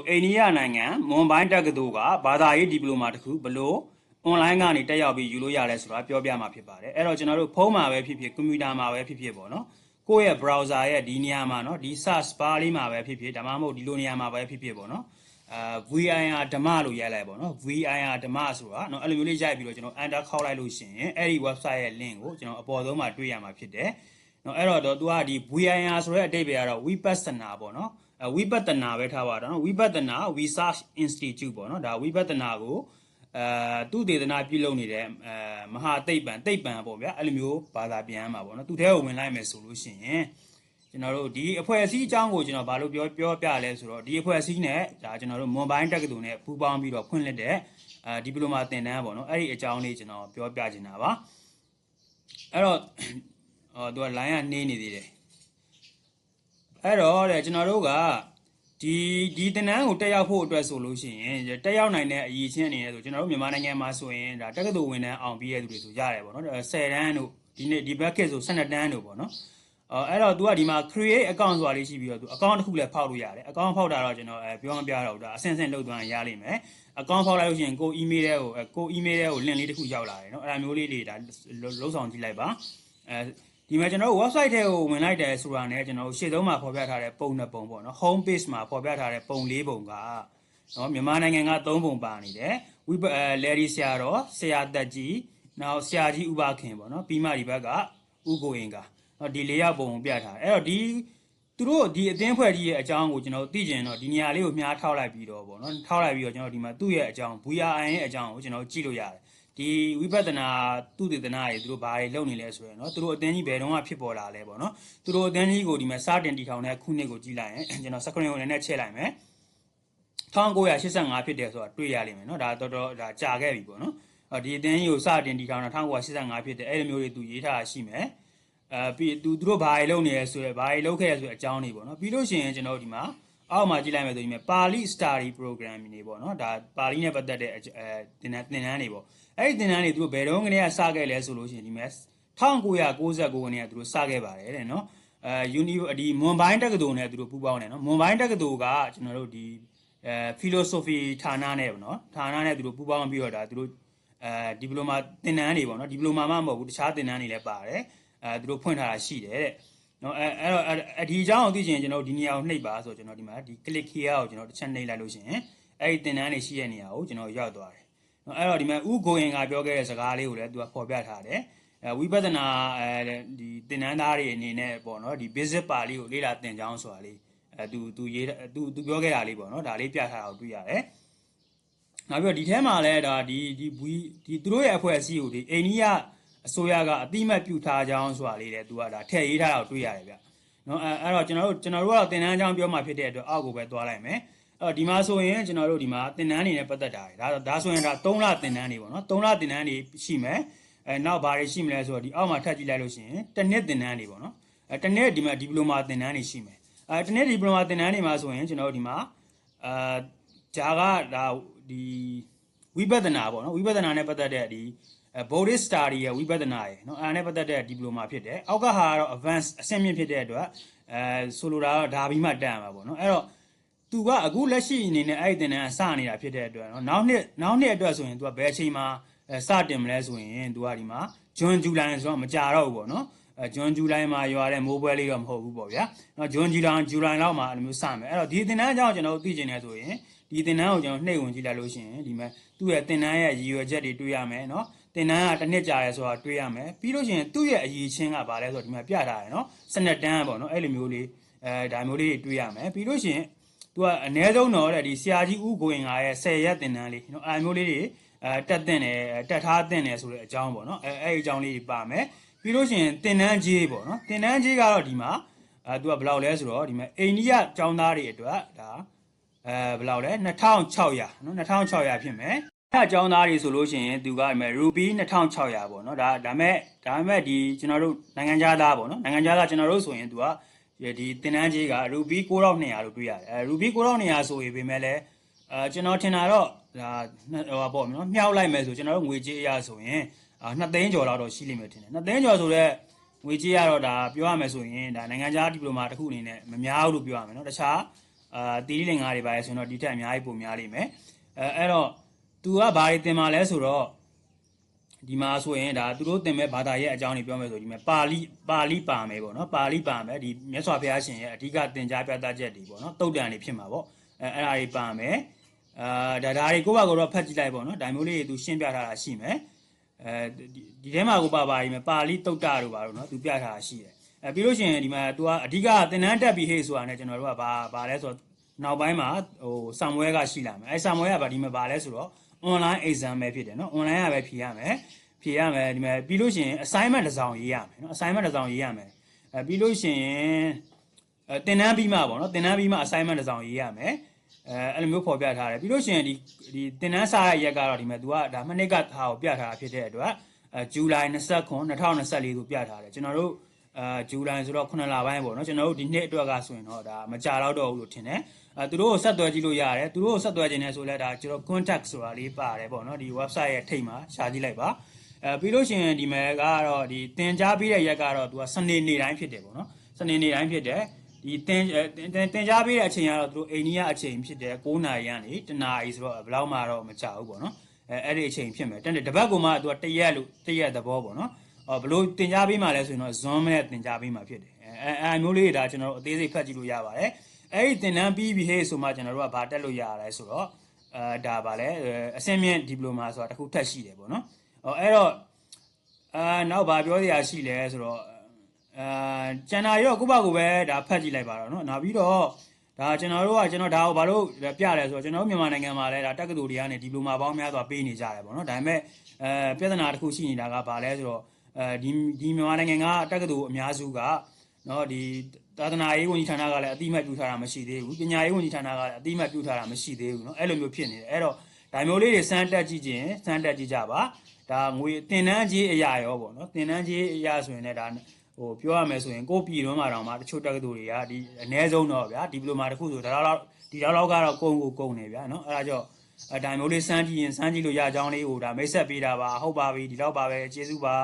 တို့အိန္ဒိယနိုင်ငံမွန်ဘိုင်းတက္ကသိုလ်ကဘာသာရေးဒီပလိုမာတစ်ခုဘလို့ online ကနေတက်ရောက်ပြီးယူလို့ရတယ်ဆိုတာပြောပြမှာဖြစ်ပါတယ်အဲ့တော့ကျွန်တော်တို့ဖုန်းမှာပဲဖြစ်ဖြစ်ကွန်ပျူတာမှာပဲဖြစ်ဖြစ်ပေါ့နော်ကိုယ့်ရဲ့ browser ရဲ့ဒီနေရာမှာနော်ဒီ search bar လေးမှာပဲဖြစ်ဖြစ်ဒါမှမဟုတ်ဒီလိုနေရာမှာပဲဖြစ်ဖြစ်ပေါ့နော်အာ VIR ဓမ္မလို့ရိုက်လိုက်ပေါ့နော် VIR ဓမ္မဆိုတာနော်အဲ့လိုမျိုးလေးရိုက်ပြီးတော့ကျွန်တော် enter ခောက်လိုက်လို့ရှိရင်အဲ့ဒီ website ရဲ့ link ကိုကျွန်တော်အပေါ်ဆုံးမှာတွေ့ရမှာဖြစ်တယ်နော်အဲ့တော့သူကဒီ VIR ဆိုတဲ့အတိတ်ပဲကတော့ vipassana ပေါ့နော် ဝိပဿနာပဲထားပါတော့နော်ဝိပဿနာ Research Institute ပေါ့နော်ဒါဝိပဿနာကိုအဲသူတေသနာပြုလုပ်နေတဲ့အဲမဟာသိပ္ပံသိပ္ပံပေါ့ဗျာအဲ့လိုမျိုးဘာသာပြန်မှာပေါ့နော်သူတဲကိုဝင်လိုက်မယ်ဆိုလို့ရှိရင်ကျွန်တော်တို့ဒီအဖွဲ့အစည်းအကြောင်းကိုကျွန်တော်ဘာလို့ပြောပြောပြလဲဆိုတော့ဒီအဖွဲ့အစည်းနဲ့ဒါကျွန်တော်တို့မွန်ဘိုင်းတက္ကသိုလ်နဲ့ပူးပေါင်းပြီးတော့ဖွင့်လှစ်တဲ့အဲဒီပလိုမာသင်တန်းပေါ့နော်အဲ့ဒီအကြောင်းလေးကျွန်တော်ပြောပြချင်တာပါအဲ့တော့ဟောသူက line ကနေနေသေးတယ် အဲ့တော့တဲ့ကျွန်တော်တို့ကဒီဒီတင်နန်းကိုတက်ရောက်ဖို့အတွက်ဆိုလို့ရှိရင်တက်ရောက်နိုင်တဲ့အရည်ချင်းအနေနဲ့ဆိုကျွန်တော်တို့မြန်မာနိုင်ငံမှာဆိုရင်ဒါတက္ကသိုလ်ဝင်တန်းအောင်ပြီးတဲ့သူတွေဆိုရတယ်ပေါ့နော်10တန်းတို့ဒီနေ့ဒီ bucket ဆို12တန်းတို့ပေါ့နော်အော်အဲ့တော့ तू ကဒီမှာ create account ဆိုတာလေးရှိပြီးတော့ तू account တစ်ခုလည်းဖောက်လို့ရတယ် account ဖောက်တာတော့ကျွန်တော်အဲပြောမပြတော့ဘူးဒါအဆင့်ဆင့်လုပ်သွားရင်ရလိမ့်မယ် account ဖောက်လိုက်လို့ရှိရင်ကို email ထဲကိုကို email ထဲကို link လေးတစ်ခုရောက်လာတယ်เนาะအဲ့ဒါမျိုးလေးတွေဒါလုံးဆောင်ကြည့်လိုက်ပါအဲ ဒီမှာကျွန်တော်တို့ website ထဲကိုဝင်လိုက်တယ်ဆိုတာနဲ့ကျွန်တော်တို့ရှေ့ဆုံးမှာဖော်ပြထားတဲ့ပုံနှစ်ပုံပေါ့နော် home page မှာဖော်ပြထားတဲ့ပုံလေးပုံကနော်မြန်မာနိုင်ငံက၃ပုံပါနေတယ်ဝိပအဲလယ်ရီဆရာတော်ဆရာတက်ကြီးနောက်ဆရာကြီးဥပခင်ပေါ့နော်ပြီးမှဒီဘက်ကဥကိုရင်ကနော်ဒီလေးယောက်ပုံကိုပြထားတယ်အဲ့တော့ဒီသူတို့ဒီအသင်းဖွဲ့ကြီးရဲ့အကြောင်းကိုကျွန်တော်သိကျင်တော့ဒီနေရာလေးကိုမြားထောက်လိုက်ပြီးတော့ပေါ့နော်ထောက်လိုက်ပြီးတော့ကျွန်တော်ဒီမှာသူ့ရဲ့အကြောင်း VRN ရဲ့အကြောင်းကိုကျွန်တော်ကြည့်လို့ရတယ် ဒီဝိပဿနာသူတေသနာတွေသူတို့ဘာတွေလုပ်နေလဲဆိုရင်နော်သူတို့အတန်းကြီးဘယ်တော့မှဖြစ်ပေါ်လာလဲပေါ့နော်သူတို့အတန်းကြီးကိုဒီမှာစတင်တီထောင်တဲ့ခုနှစ်ကိုကြည့်လိုက်ရင်ကျွန်တော် screen ကိုလည်းနဲ့ချက်လိုက်မယ်1985ဖြစ်တယ်ဆိုတာတွေ့ရလိမ့်မယ်နော်ဒါတော်တော်ဒါကြာခဲ့ပြီပေါ့နော်ဒီအတန်းကြီးကိုစတင်တီထောင်တာ1985ဖြစ်တယ်အဲ့လိုမျိုးတွေသူရေးထားတာရှိမယ်အဲပြီးသူတို့ဘာတွေလုပ်နေလဲဆိုရယ်ဘာတွေလုပ်ခဲ့ရဆိုတဲ့အကြောင်းတွေပေါ့နော်ပြီးလို့ရှိရင်ကျွန်တော်ဒီမှာ အောက်မှာကြည့်လိုက်မယ်ဆိုရင်ပါဠိ study program နေပေါ့နော်ဒါပါဠိနဲ့ပတ်သက်တဲ့အဲသင်တန်းသင်တန်းတွေပေါ့အဲ့ဒီသင်တန်းတွေသူတို့ဘယ်တော့ကနေကစခဲ့လဲဆိုလို့ရှိရင်ဒီမှာ1999ခုနှစ်ကသူတို့စခဲ့ပါတယ်တဲ့နော်အဲယူနီဒီမွန်ဘိုင်းတက္ကသိုလ်နဲ့သူတို့ပူးပေါင်းတယ်နော်မွန်ဘိုင်းတက္ကသိုလ်ကကျွန်တော်တို့ဒီအဲ philosophy ဌာနနဲ့ပေါ့နော်ဌာနနဲ့သူတို့ပူးပေါင်းပြီးတော့ဒါသူတို့အဲဒီပလိုမာသင်တန်းတွေပေါ့နော်ဒီပလိုမာမှမဟုတ်ဘူးတခြားသင်တန်းတွေလည်းပါတယ်အဲသူတို့ဖွင့်ထားတာရှိတယ်တဲ့ နော်အဲအဲ့တော့ဒီအကြောင်းကိုသိချင်ကျွန်တော်ဒီနေရာကိုနှိပ်ပါဆိုကျွန်တော်ဒီမှာဒီ click here ကိုကျွန်တော်တစ်ချက်နှိပ်လိုက်လို့ရှိရင်အဲ့ဒီသင်တန်းတွေရှိတဲ့နေရာကိုကျွန်တော်ရောက်သွားတယ်နော်အဲ့တော့ဒီမှာဥကိုရင်ကပြောခဲ့တဲ့စကားလေးကိုလည်းသူကဖော်ပြထားတယ်အဲဝိပဿနာအဲဒီသင်တန်းသားတွေအနေနဲ့ပေါ့နော်ဒီ basic ပါလေးကိုလေ့လာသင်ကြောင်းဆိုတာလေးအဲသူသူရေးသူသူပြောခဲ့တာလေးပေါ့နော်ဒါလေးပြထားတာကိုတွေ့ရတယ်နောက်ပြီးတော့ဒီထဲမှာလည်းဒါဒီဒီဘွီဒီသူတို့ရဲ့အဖွဲ့အစည်းကိုဒီအိန္ဒိယ အစိုးရကအတိမတ်ပြုထားကြောင်းဆိုတာလေးတဲ့သူကဒါထည့်ရေးထားတာကိုတွေ့ရတယ်ဗျနော်အဲအဲ့တော့ကျွန်တော်တို့ကျွန်တော်တို့ကတော့သင်တန်းအကြောင်းပြောမှဖြစ်တဲ့အတွက်အောက်ကိုပဲသွားလိုက်မယ်အဲ့ဒီမှာဆိုရင်ကျွန်တော်တို့ဒီမှာသင်တန်းနေနဲ့ပတ်သက်တာတွေဒါဒါဆိုရင်ဒါ3လသင်တန်းတွေပေါ့နော်3လသင်တန်းတွေရှိမယ်အဲနောက်ဘာတွေရှိမလဲဆိုတော့ဒီအောက်မှာထပ်ကြည့်လိုက်လို့ရှိရင်တစ်နှစ်သင်တန်းတွေပေါ့နော်အဲတစ်နှစ်ဒီမှာဒီပလိုမာသင်တန်းတွေရှိမယ်အဲတစ်နှစ်ဒီပလိုမာသင်တန်းတွေမှာဆိုရင်ကျွန်တော်တို့ဒီမှာအာဂျာကဒါဒီဝိပဿနာပေါ့နော်ဝိပဿနာနဲ့ပတ်သက်တဲ့ဒီ ဗုဒ္ဓစတာရီရဲ့ဝိပဿနာရယ်နော်အဲ့ဒါနဲ့ပတ်သက်တဲ့ဒီပလိုမာဖြစ်တယ်အောက်ကဟာကတော့ advance အဆင့်မြင့်ဖြစ်တဲ့အတွက်အဲဆိုလိုတာကဒါပြီးမှတန်မှာပေါ့နော်အဲ့တော့သူကအခုလက်ရှိအနေနဲ့အဲ့ဒီတင်တန်းအစနေတာဖြစ်တဲ့အတွက်နော်နောက်နှစ်နောက်နှစ်အတွက်ဆိုရင်သူကဘယ်အချိန်မှာစတင်မလဲဆိုရင်သူကဒီမှာ June July ဆိုတော့မကြတော့ဘူးပေါ့နော်အဲ June July မှာရွာတဲ့မိုးပွဲလေးတော့မဟုတ်ဘူးပေါ့ဗျာနော် June July July လောက်မှာအဲ့လိုမျိုးစမယ်အဲ့တော့ဒီတင်တန်းအကြောင်းကျွန်တော်တို့သိချင်တယ်ဆိုရင်ဒီတင်တန်းကိုကျွန်တော်နှိပ်ဝင်ကြည့်လိုက်လို့ရှိရင်ဒီမှာသူ့ရဲ့တင်တန်းရဲ့ရည်ရွယ်ချက်တွေတွေ့ရမယ်နော် သင်တန်းကတစ်နှစ်ကြာတယ်ဆိုတာတွေးရမယ်ပြီးလို့ရှိရင်သူ့ရဲ့အရေးချင်းကဘာလဲဆိုတော့ဒီမှာပြထားတယ်နော်12တန်းပေါ့နော်အဲ့လိုမျိုးလေးအဲဒါမျိုးလေးတွေးရမယ်ပြီးလို့ရှိရင်သူကအ ਨੇ ဆုံးတော့တဲ့ဒီဆရာကြီးဦးကိုင်ကရဲ့10ရက်သင်တန်းလေးနော်အဲမျိုးလေးတွေအဲတက်တင်တယ်တက်ထားတင်တယ်ဆိုတဲ့အကြောင်းပေါ့နော်အဲအဲ့အကြောင်းလေးပါမယ်ပြီးလို့ရှိရင်သင်တန်းကြီးပေါ့နော်သင်တန်းကြီးကတော့ဒီမှာအဲသူကဘယ်လောက်လဲဆိုတော့ဒီမှာအိန္ဒိယကျောင်းသားတွေအတွက်ဒါအဲဘယ်လောက်လဲ2600နော်2600ဖြစ်မယ် အဲ့အကြောင်းသားတွေဆိုလို့ရှိရင်သူကဒီမဲ့ရူပီ2600ပေါ့နော်ဒါဒါမဲ့ဒါမဲ့ဒီကျွန်တော်တို့နိုင်ငံခြားသားပေါ့နော်နိုင်ငံခြားသားကျွန်တော်တို့ဆိုရင်သူကဒီတင်တန်းကြီးကရူပီ9200လို့တွေ့ရတယ်အဲရူပီ9200ဆိုရင်ပြင်မဲ့လဲအဲကျွန်တော်ထင်တာတော့ဒါဟိုပေါ့နော်မြှောက်လိုက်မယ်ဆိုကျွန်တော်တို့ငွေကြေးအရဆိုရင်အာ2သိန်းကျော်လောက်တော့ရှိလိမ့်မယ်ထင်တယ်2သိန်းကျော်ဆိုတော့ငွေကြေးရတော့ဒါပြောရမယ်ဆိုရင်ဒါနိုင်ငံခြားဒီပလိုမာတစ်ခုအနေနဲ့မများဘူးလို့ပြောရမယ်နော်တခြားအာတီရီလင်္ကာတွေပါလဲဆိုရင်တော့ဒီထက်အများကြီးပိုများလိမ့်မယ်အဲအဲ့တော့ သူကဘာတွေသင်มาလဲဆိုတော့ဒီမှာဆိုရင်ဒါသူတို့သင်မဲ့ဘာသာရဲ့အကြောင်းတွေပြောမယ်ဆိုဒီမှာပါဠိပါဠိပါမယ်ပေါ့နော်ပါဠိပါမယ်ဒီမြတ်စွာဘုရားရှင်ရဲ့အဓိကသင်ကြားပြသချက်တွေပေါ့နော်တုတ်တန်တွေဖြစ်မှာပေါ့အဲအဲ့ဒါတွေပါမယ်အာဒါဒါတွေကိုယ့်ဘာကိုတော့ဖတ်ကြည့်လိုက်ပေါ့နော်ဒါမျိုးလေးတွေသူရှင်းပြထားတာရှိမယ်အဲဒီထဲမှာကိုပါပါရီမယ်ပါဠိတုတ်တာတို့ပါတို့နော်သူပြထားတာရှိတယ်အဲပြီးလို့ရှိရင်ဒီမှာ तू ကအဓိကသင်္นานတက်ပြီးဟေ့ဆိုတာ ਨੇ ကျွန်တော်တို့ကဘာဘာလဲဆိုတော့နောက်ပိုင်းမှာဟိုဆံမွဲကရှိလာမယ်အဲဆံမွဲကဘာဒီမှာဘာလဲဆိုတော့ online exam ပဲဖြစ်တယ်နော် online ကပဲဖြေရမယ်ဖြေရမယ်ဒီမှာပြီးလို့ရှိရင် assignment တစ်စောင်ရေးရမယ်နော် assignment တစ်စောင်ရေးရမယ်အဲပြီးလို့ရှိရင်အဲသင်တန်းပြီးမှပေါ့နော်သင်တန်းပြီးမှ assignment တစ်စောင်ရေးရမယ်အဲအဲ့လိုမျိုးဖော်ပြထားတယ်ပြီးလို့ရှိရင်ဒီဒီသင်တန်းစာရရက်ကတော့ဒီမှာ तू ကဒါမနစ်ကဟာကိုပြထားတာဖြစ်တဲ့အတွက်အဲဇူလိုင်29 2024ကိုပြထားတယ်ကျွန်တော်တို့ အာဇူလိုင်ဆိုတော့9လပိုင်းပေါ့နော်ကျွန်တော်တို့ဒီနှစ်အတွက်ကဆိုရင်တော့ဒါမကြတော့တော့ဘူးလို့ထင်တယ်အဲသူတို့ကိုဆက်သွယ်ကြည့်လို့ရတယ်သူတို့ကိုဆက်သွယ်ခြင်းနဲ့ဆိုလဲဒါကျွန်တော် contact ဆိုတာလေးပါတယ်ပေါ့နော်ဒီ website ရဲ့ထိပ်မှာရှာကြည့်လိုက်ပါအဲပြီးလို့ရှိရင်ဒီမဲ့ကတော့ဒီတင် जा ပြီးတဲ့ရက်ကတော့သူကစနေနေ့တိုင်းဖြစ်တယ်ပေါ့နော်စနေနေ့တိုင်းဖြစ်တယ်ဒီတင်တင်တင် जा ပြီးတဲ့အချိန်ကတော့သူတို့အိန္ဒိယအချိန်ဖြစ်တယ်9နာရီကနေတနာရီဆိုတော့ဘယ်လောက်မှတော့မကြောက်ဘူးပေါ့နော်အဲအဲ့ဒီအချိန်ဖြစ်မယ်တတပတ်ကမှသူကတရက်လို့တရက်သဘောပေါ့နော်အော် ဘလို့တင်ကြပေးမှလဲဆိုရင်တော့ zoom နဲ့တင်ကြပေးမှဖြစ်တယ်အဲအဲမျိုးလေးဒါကျွန်တော်တို့အသေးစိတ်ဖတ်ကြည့်လို့ရပါတယ်အဲ့ဒီတင်တန်းပြီးပြီဟေ့ဆိုမှကျွန်တော်တို့ကဗာတက်လို့ရရလဲဆိုတော့အဲဒါဗာလဲအဆင့်မြင့်ဒီပလိုမာဆိုတာတစ်ခုထပ်ရှိတယ်ပေါ့နော်ဟောအဲ့တော့အာနောက်ဗာပြောစရာရှိလဲဆိုတော့အာကျန်တာရောကိုဘကိုပဲဒါဖတ်ကြည့်လိုက်ပါတော့နော်နောက်ပြီးတော့ဒါကျွန်တော်တို့ကကျွန်တော်ဒါကိုဘာလို့ပြရဲဆိုတော့ကျွန်တော်တို့မြန်မာနိုင်ငံမှာလည်းဒါတက္ကသိုလ်တွေကနေဒီပလိုမာပေါင်းများစွာပေးနေကြတယ်ပေါ့နော်ဒါပေမဲ့အဲပြဿနာတစ်ခုရှိနေတာကဗာလဲဆိုတော့ အဲဒီဒီမြန်မာနိုင်ငံကတက္ကသိုလ်အများစုကเนาะဒီသာသနာရေးဝန်ကြီးဌာနကလည်းအတိအမှတ်ပြုထားတာမရှိသေးဘူးပညာရေးဝန်ကြီးဌာနကလည်းအတိအမှတ်ပြုထားတာမရှိသေးဘူးเนาะအဲ့လိုမျိုးဖြစ်နေတယ်အဲ့တော့ဒါမျိုးလေးတွေစမ်းတက်ကြည့်ခြင်းစမ်းတက်ကြည့်ကြပါဒါငွေတင်တန်းကြီးအရာရောပေါ့နော်တင်တန်းကြီးအရာဆိုရင်လည်းဒါဟိုပြောရမယ်ဆိုရင်ကိုပြည်တွင်းမှာတောင်မှတချို့တက္ကသိုလ်တွေကဒီအ ਨੇ ဆုံးတော့ဗျာဒီပလိုမာတစ်ခုဆိုဒါတော့ဒီတော့လောက်ကတော့ကုန်ကိုကုန်နေဗျာနော်အဲ့ဒါကြောင့်အတိုင်းမျိုးလေးစမ်းကြည့်ရင်စမ်းကြည့်လို့ရကြောင်းလေးဟိုဒါမိတ်ဆက်ပေးတာပါဟုတ်ပါပြီဒီတော့ပါပဲကျေးဇူးပါ